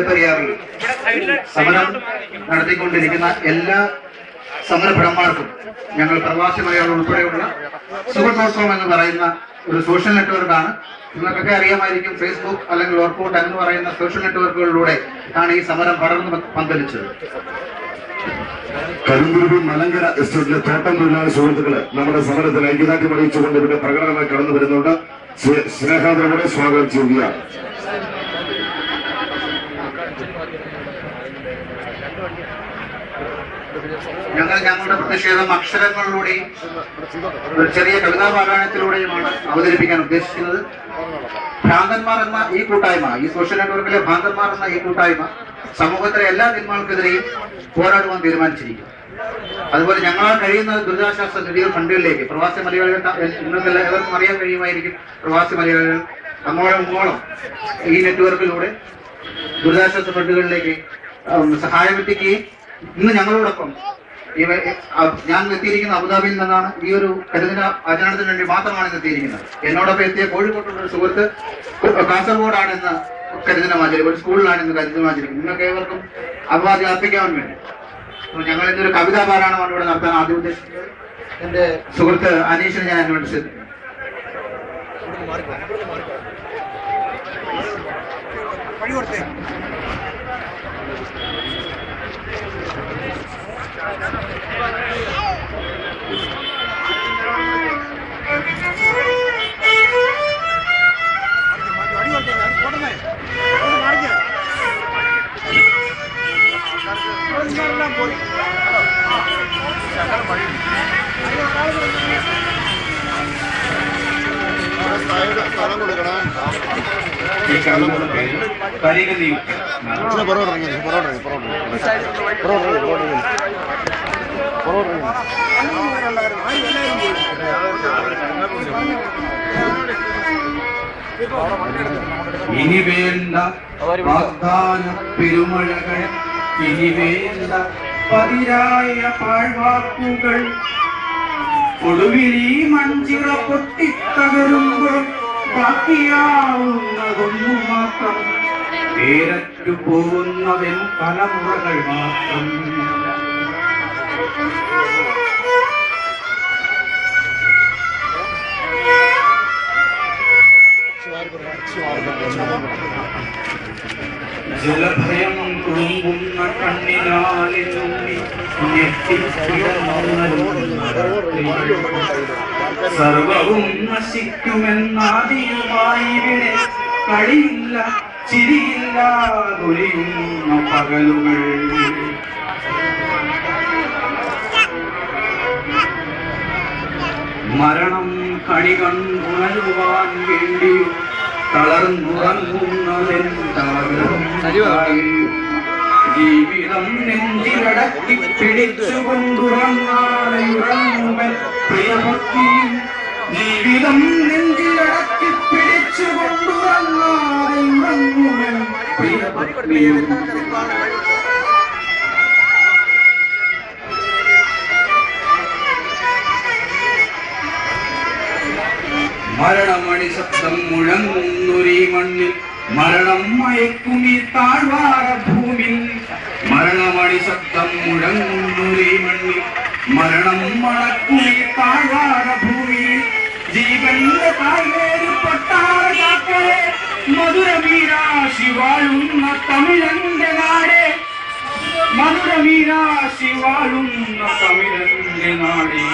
പെരിയാറിൽ സമരം നടത്തിക്കൊണ്ടിരിക്കുന്ന എല്ലാ സമരഭടന്മാർക്കും ഞങ്ങൾ പ്രവാസി മലയാളം ഉൾപ്പെടെയുള്ള സുഹൃത്തോത്സവം എന്ന് പറയുന്ന ഒരു സോഷ്യൽ നെറ്റ്വർക്കാണ് നിങ്ങൾക്കൊക്കെ അറിയാമായിരിക്കും ഫേസ്ബുക്ക് അല്ലെങ്കിൽ ഓർക്കൗട്ട് എന്ന് പറയുന്ന സോഷ്യൽ നെറ്റ്വർക്കുകളിലൂടെ ആണ് ഈ സമരം പടർന്ന് പന്തലിച്ചത്. കരിമ്പുരുടി മലങ്കര എസ്റ്റേറ്റിലെ തോട്ടം തൊഴിലാളി സുഹൃത്തുക്കൾ നമ്മുടെ സമരത്തിൽ ഐക്യദാർഢ്യം അറിയിച്ചുകൊണ്ട് ഇവിടെ പ്രകടനമായി കടന്നു വരുന്നുണ്ട് സ്നേ- സ്നേഹാദരവോടെ സ്വാഗതം ചെയ്യുകയാണ്. ഞങ്ങൾ ഞങ്ങളുടെ പ്രതിഷേധം അക്ഷരങ്ങളിലൂടെയും ചെറിയ കവിതാ പാരായണത്തിലൂടെയുമാണ് അവതരിപ്പിക്കാൻ ഉദ്ദേശിക്കുന്നത്. ഭ്രാന്തന്മാർ എന്ന ഈ കൂട്ടായ്മ ഈ സോഷ്യൽ നെറ്റ്വർക്കിലെ ഭ്രാന്തന്മാർ എന്ന ഈ കൂട്ടായ്മ സമൂഹത്തിലെ എല്ലാ തിന്മകൾക്കെതിരെയും പോരാടുവാൻ തീരുമാനിച്ചിരിക്കും അതുപോലെ ഞങ്ങളാൽ കഴിയുന്ന ദുരിതാശ്വാസ നിധികൾ ഫണ്ടുകളിലേക്ക് പ്രവാസി മലയാളികൾ നിങ്ങൾക്ക് എല്ലാവർക്കും അറിയാൻ കഴിയുമായിരിക്കും പ്രവാസി മലയാളികൾ. അങ്ങോളം ഇങ്ങോളം ഈ നെറ്റ്വർക്കിലൂടെ ദുരിതാശ്വാസ ഫണ്ടുകളിലേക്ക് സഹായമെത്തിക്കുകയും ഇന്ന് ഞങ്ങളോടൊപ്പം ഇവ ഞാൻ എത്തിയിരിക്കുന്ന അബുദാബിയിൽ നിന്നാണ് ഈ ഒരു കരുതിന ആചരണത്തിന് വേണ്ടി മാത്രമാണ് ഇന്ന് എത്തിയിരിക്കുന്നത്. എന്നോടൊപ്പം എത്തിയ കോഴിക്കോട്ടുള്ള ഒരു സുഹൃത്ത് കാസർഗോഡാണ് ഇന്ന് കരുതിന ആചരിക്കും ഒരു സ്കൂളിലാണ് ഇന്ന് കരുതിന ആചരിക്കുന്നത്. നിങ്ങൾക്ക് ഏവർക്കും അഭിവാദ്യം അർപ്പിക്കാൻ വേണ്ടി. അപ്പൊ ഞങ്ങൾ ഇന്നൊരു കവിതാ പാരായണമാണ് ഇവിടെ നടത്താൻ ആദ്യം ഉദ്ദേശിക്കുന്നത് എന്റെ സുഹൃത്ത് അനീഷിനെ ഞാൻ എന്നോട് ശ്രദ്ധിക്കുന്നു. ഈ കരികനിയും ഇനി വേണ്ട വാഗ്ദാന പെരുമഴകൾ ഇനി വേണ്ട പതിരായ പാഴ്വാക്കുകൾ. ഒടുവിൽ ഈ മഞ്ചിറ പൊട്ടിത്തകരുമ്പോൾ മാത്രം പേരറ്റു പോകുന്നതിൽ തലമുറകൾ മാത്രം. ജലഭയം തുളുമ്പുന്ന കണ്ണിനാലി സർവവും നശിക്കുമെന്നാദിയുമായി കഴിയില്ല ചിരിയില്ല ഒലിയുന്ന പകലുകൾ. മരണം കണി കണ്ടുണരുവാൻ വേണ്ടിയും തളർന്നുറങ്ങുന്നതെന്താകും ജീവിതം നെഞ്ചിലടക്കി പിടിച്ചുകൊണ്ടുറങ്ങാതെ ഉറങ്ങുവൻ പ്രിയഭക്തിയും ജീവിതം നെഞ്ചിലടക്കി പിടിച്ചുകൊണ്ടുറങ്ങാതെ മരണമണി ശബ്ദം മുഴങ്ങുന്നൊരീ മണ്ണിൽ മരണം മയക്കുമീ താഴ്വാര ഭൂമിൽ മരണമണി ശബ്ദം മുഴങ്ങുന്നൊരീ മണ്ണിൽ മരണം മണക്കുമീ താഴ്വാര ഭൂമിയിൽ ജീവന്റെ താഴ്വേര് പൊട്ടാറ കാക്കരെ മധുരമീരാശി വാഴുന്ന തമിഴന്റെ നാടേ. മധുരമീരാശി വാഴുന്ന തമിഴന്റെ നാടേ.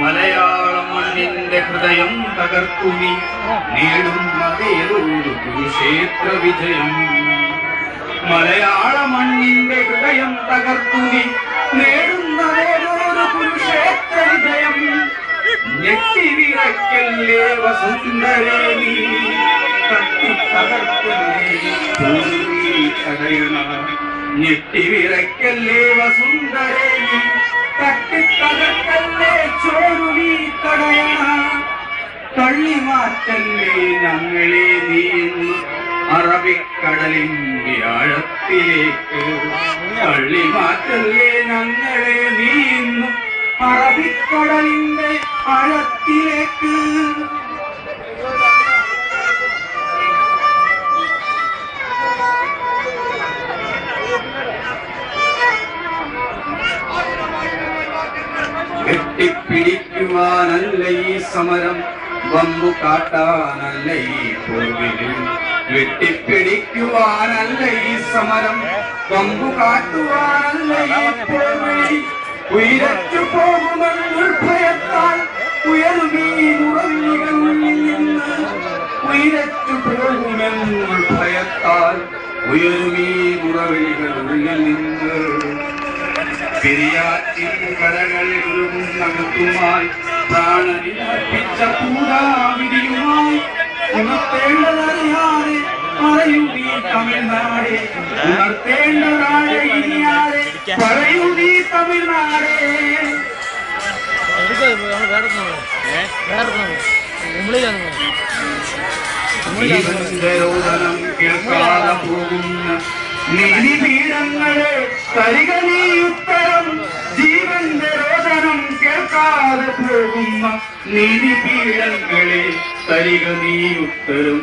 മലയാള മണ്ണിന്റെ ഹൃദയം തകർക്കുനി നേടുന്നതേതൊരു കുരുക്ഷേത്ര വിജയം മലയാള മണ്ണിന്റെ ഹൃദയം തകർക്കുനി നേടുന്നതേതൊരു കുരുക്ഷേത്ര വിജയം ഞെട്ടിവിറക്കല്ലേ തടയണ ഞെട്ടിവിറക്കല്ലേ വസുന്ധരേ തട്ടിത്തകർക്കല്ലേ തട്ടി തകർക്കല്ലേ ചോരുവീ തടയണ തള്ളി മാറ്റല്ലേ ഞങ്ങളെ നീയുന്നു അറബിക്കടലിന്റെ ആഴത്തിലേക്ക്. തള്ളി മാറ്റല്ലേ ഞങ്ങളെ നീയുന്നു അറബിക്കടലിന്റെ ആഴത്തിലേക്ക്. വെട്ടിപ്പിടിക്കുവാനല്ല ഈ സമരം. വമ്പു കാട്ടാനല്ല ഈ പോവിൽ വെട്ടിപ്പിടിക്കുവാനല്ല ഈ സമരം. വമ്പു കാട്ടുവാനല്ല ഈ പോവിളി ഉയരച്ചു പോകുമെന്നുൾഭയത്താൽ ഉയരുമീ മുറവിളികളിൽ നിന്ന്. ഉയരച്ചു പോകുമെന്നുൾഭയത്താൽ ഉയരുമീ മുറവിളികളുള്ളിൽ നിന്ന്. പെരിയാറ്റിൻ കരകളിൽ ഉരുകുന്നകത്തുമായി പ്രാണനിലർപ്പിച്ച പൂരാവിധിയുമായി ഉണർത്തേണ്ടതറിയാതെ പറയൂ നീ തമിഴ്നാടെ. ഉണർത്തേണ്ടതാഴെ ഇനിയാതെ പറയൂ നീ തമിഴ്നാടേ. രോദനം കേൾക്കാതെ പോകുന്ന. നീതിപീഠങ്ങളെ തരിക ഉത്തരം ജീവന്റെ രോദനം കേൾക്കാതെ പോകുന്ന നീതിപീഠങ്ങളെ തരിക നീ ഉത്തരം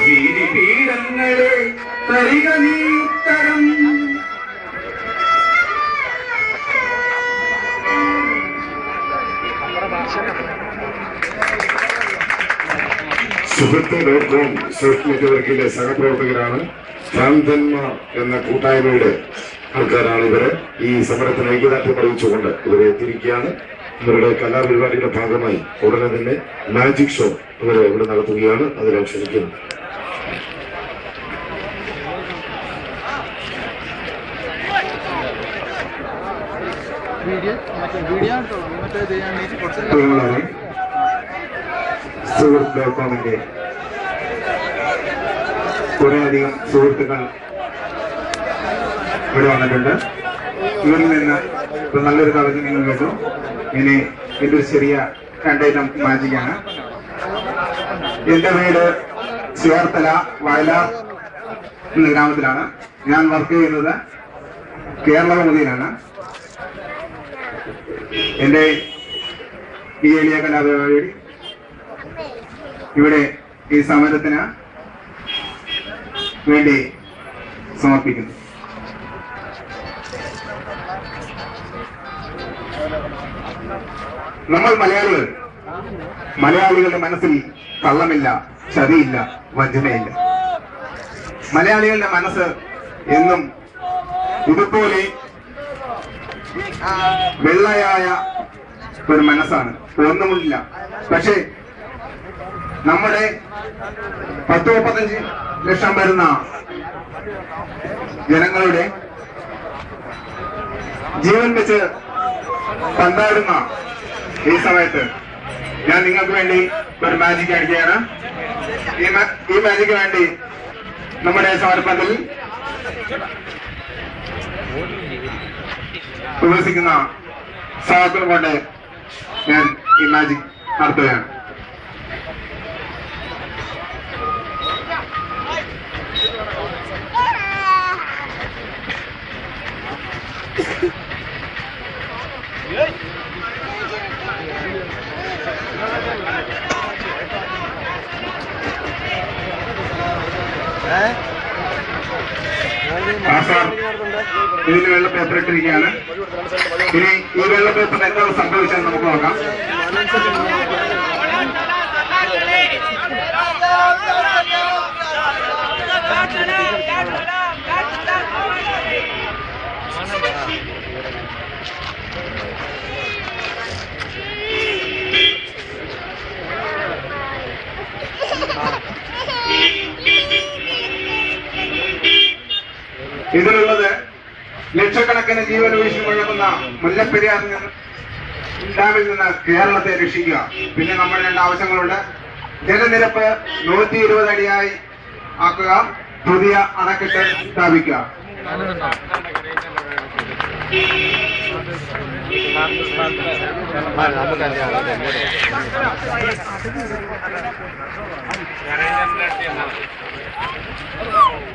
നീതിപീഠങ്ങളെ തരിക ഉത്തരം സുഹൃത്ത് ഡോട്ട് കോം സോഷ്യൽ നെറ്റ്വർക്കിലെ സഹപ്രവർത്തകരാണ്. ഭ്രാന്തന്മാർ എന്ന കൂട്ടായ്മയുടെ ആൾക്കാരാണ് ഇവരെ. ഈ സമരത്തിന് ഐക്യദാർഢ്യം അറിയിച്ചുകൊണ്ട് ഇവരെ എത്തിയിരിക്കുകയാണ്. ഇവരുടെ കലാപരിപാടിയുടെ ഭാഗമായി ഉടനെ തന്നെ മാജിക് ഷോ ഇവരെ ഇവിടെ നടത്തുകയാണ്. അതിനെ ക്ഷണിക്കുന്നു സുഹൃത്ത് ഡോട്ട് കോമിന്റെ കുറേയധികം സുഹൃത്തുക്കൾ ഇവിടെ വന്നിട്ടുണ്ട്. ഇവരിൽ നിന്ന് ഇപ്പൊ നല്ലൊരു കവിത നിങ്ങൾ കേട്ടു. ഇനി ഇതൊരു ചെറിയ രണ്ടൈറ്റം മാജിക്കാണ് എന്റെ വീട് ചേർത്തല വയലാർ എന്ന ഗ്രാമത്തിലാണ്. ഞാൻ വർക്ക് ചെയ്യുന്നത് കേരള മുതലാണ് എന്റെ ഈ എളിയ കലാപരിപാടി ഇവിടെ ഈ സമരത്തിന് വേണ്ടി സമർപ്പിക്കുന്നു. നമ്മൾ മലയാളികൾ. മലയാളികളുടെ മനസ്സിൽ കള്ളമില്ല ചതിയില്ല വഞ്ചനയില്ല. മലയാളികളുടെ മനസ്സ് എന്നും ഇതുപോലെ വെള്ളയായ ഒരു മനസ്സാണ്. ഒന്നുമില്ല. പക്ഷേ നമ്മുടെ പത്ത് മുപ്പത്തഞ്ച് ലക്ഷം വരുന്ന ജനങ്ങളുടെ ജീവൻ വെച്ച് പന്താടുന്ന ഈ സമയത്ത് ഞാൻ നിങ്ങൾക്ക് വേണ്ടി ഒരു മാജിക് കാണിക്കുകയാണ് ഈ മാജിക്ക് വേണ്ടി നമ്മുടെ സമർപ്പണത്തിൽ വിമർശിക്കുന്ന സഹാക്കൾ കൊണ്ട് ഞാൻ ഈ മാജിക് നടത്തുകയാണ്. ഇട്ടിരിക്കുകയാണ് ഇനി ഈ വെള്ള പേപ്പറിന് എന്താണ് സംഭവിച്ചത് നമുക്ക് നോക്കാം. ഇതിലുള്ളത് ലക്ഷക്കണക്കിന് ജീവൻ വീശി മുഴങ്ങുന്ന മുല്ലപ്പെരിയാറിൽ നിന്ന് ഡാമിൽ നിന്ന് കേരളത്തെ രക്ഷിക്കുക. പിന്നെ നമ്മൾ രണ്ട് ആവശ്യങ്ങളുണ്ട്. ജലനിരപ്പ് നൂറ്റി ഇരുപത് അടിയായി ആക്കുക. പുതിയ അണക്കെട്ട് സ്ഥാപിക്കുക.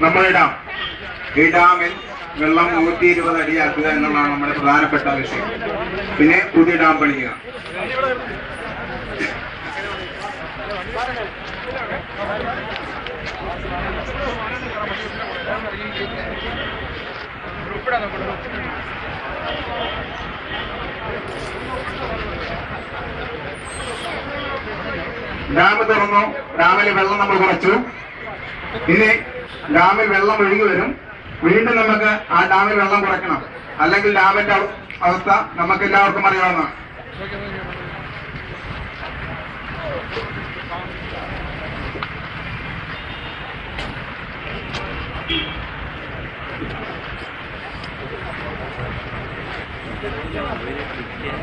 നമ്മളിടാം ഈ ഡാമിൽ വെള്ളം നൂറ്റി ഇരുപത് അടിയാക്കുക എന്നുള്ളതാണ് നമ്മുടെ പ്രധാനപ്പെട്ട വിഷയം പിന്നെ പുതിയ ഡാം പണിയുക. ഡാം തുറന്നു. ഡാമിൽ വെള്ളം നമ്മൾ കുറച്ചു. ഇനി ഡാമിൽ വെള്ളം ഒഴുകി വരും. വീണ്ടും നമുക്ക് ആ ഡാമിൽ വെള്ളം കുറയ്ക്കണം അല്ലെങ്കിൽ ഡാമിന്റെ അവസ്ഥ നമുക്ക് എല്ലാവർക്കും അറിയാവുന്നതാണ്.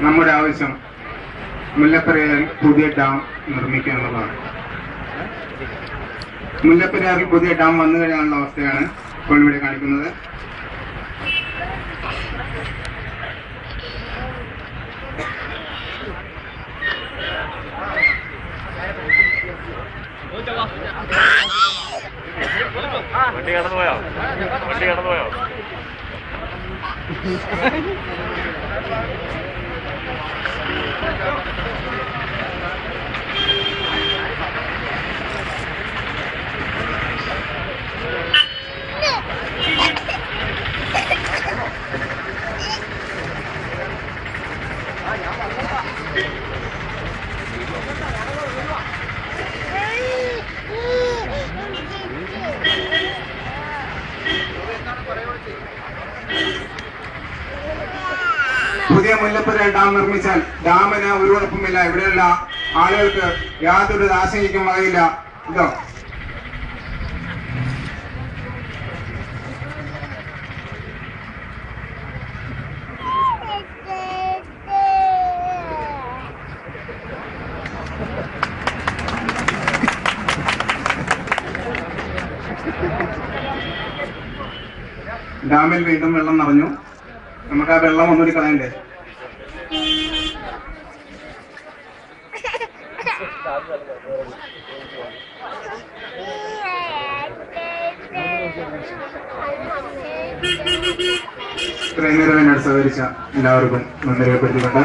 നമ്മുടെ ആവശ്യം മുല്ലപ്പെരിയാർ പുതിയ ഡാം നിർമ്മിക്കുക എന്നുള്ളതാണ്. മുല്ലപ്പെരിയാറിൽ പുതിയ ഡാം വന്നു കഴിഞ്ഞാലുള്ള അവസ്ഥയാണ് ഇപ്പോൾ ഇവിടെ കാണിക്കുന്നത്. വണ്ടി കടന്നുപോയോ? വണ്ടി കടന്നുപോയോ പുതിയ മുല്ലപ്പെരിയാർ ഡാം നിർമ്മിച്ചാൽ ഡാമിന് ഒരു കുഴപ്പമില്ല. ഇവിടെയുള്ള ആളുകൾക്ക് യാതൊരു ആശങ്കയ്ക്കും വകയില്ല. ഇതോ. ഡാമിൽ വീണ്ടും വെള്ളം നിറഞ്ഞു. നമുക്ക് ആ വെള്ളം ഒന്നുകൂടി കളയണ്ടേ? ഇത്രയും നേരം എന്നോട് സഹകരിച്ച എല്ലാവർക്കും നന്ദി രേഖപ്പെടുത്തിക്കൊണ്ട്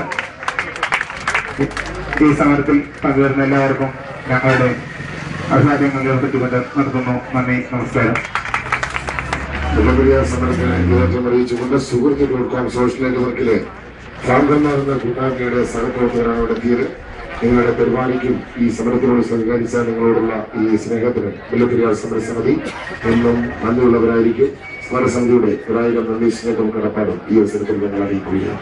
ഈ സമരത്തിൽ പങ്കുവരുന്ന എല്ലാവർക്കും ഞങ്ങളുടെ അഭിവാദ്യങ്ങൾ രേഖപ്പെടുത്തിക്കൊണ്ട് നടത്തുന്നു നന്ദി നമസ്കാരം. അറിയിച്ചുകൊണ്ട് സുഹൃത്തുക്കൾക്കും സോഷ്യൽ നെറ്റ്വർക്കിലെ ഭ്രാന്തന്മാർ എന്ന കൂട്ടായ്മയുടെ സഹപ്രവർത്തകരാണ് ഇവിടെ നിങ്ങളുടെ പരിപാടിക്കും ഈ സമരത്തിനോട് സഹകരിച്ച നിങ്ങളോടുള്ള ഈ സ്നേഹത്തിന് മുല്ലപ്പെരിയാർ സമരസമിതി എന്നും നന്ദിയുള്ളവരായിരിക്കും. സമരസമിതിയുടെ ഒരായിരം നന്ദി സ്നേഹം കടപ്പാടും ഈ അവസരത്തിൽ ഞങ്ങൾ അറിയിക്കുകയാണ്.